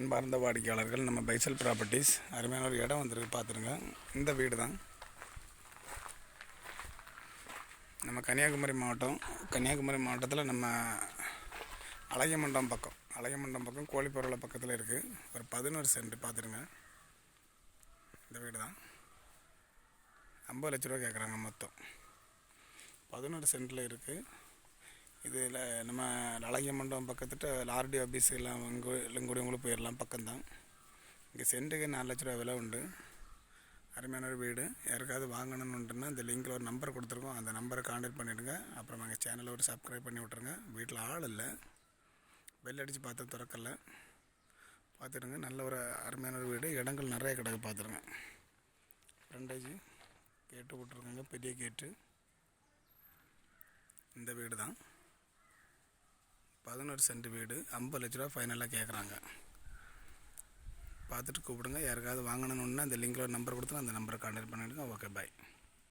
அன்பார்ந்த வாடிக்கையாளர்கள் நம்ம பைசல் ப்ராப்பர்ட்டிஸ். அருமையான ஒரு இடம் வந்திருக்கு பார்த்துருங்க. இந்த வீடு தான். நம்ம கன்னியாகுமரி மாவட்டம் கன்னியாகுமரி மாவட்டத்தில் நம்ம அழகமண்டம் பக்கம் அழகமண்டம் பக்கம் கோழிப்பொருளை பக்கத்தில் இருக்குது ஒரு பதினோரு சென்ட் பார்த்துருங்க. இந்த வீடு தான். ஐம்பது லட்ச ரூபா கேட்குறாங்க மொத்தம். பதினோரு சென்ட்டில் இருக்குது இதில் நம்ம அழகிய மண்டபம் பக்கத்துட்டு ஆர்டி ஆஃபீஸ் எல்லாம் இங்கே இளங்குடியவங்களும் போயிடலாம் பக்கம்தான். இங்கே சென்ட்டுக்கு நாலு லட்ச ரூபா விலை உண்டு. அருமையான ஒரு வீடு. யாருக்காவது வாங்கணும்னுட்டுன்னா இந்த லிங்கில் ஒரு நம்பர் கொடுத்துருக்கோம். அந்த நம்பரை காண்டாக்ட் பண்ணிவிடுங்க அப்புறம் எங்கள் சேனலை ஒரு சப்ஸ்கிரைப் பண்ணி விட்ருங்க வீட்டில் ஆள் இல்லை. பெல் அடித்து பார்த்து திறக்கல. பார்த்துடுங்க. நல்ல ஒரு அருமையான ஒரு வீடு. இடங்கள் நிறைய கிடக்கு. பார்த்துருங்க ரெண்டாச்சு கேட்டு விட்ருக்காங்க பெரிய கேட்டு இந்த வீடு தான் பதினொரு சென்ட் வீடு ஐம்பது லட்ச ரூபா ஃபைனலாக கேட்குறாங்க பார்த்துட்டு கூப்பிடுங்க. யாருக்காவது வாங்கணுன்னு அந்த லிங்கில் ஒரு நம்பர் கொடுத்தா அந்த நம்பரை கான்டாக்ட் பண்ணிவிடுங்க ஓகே பாய்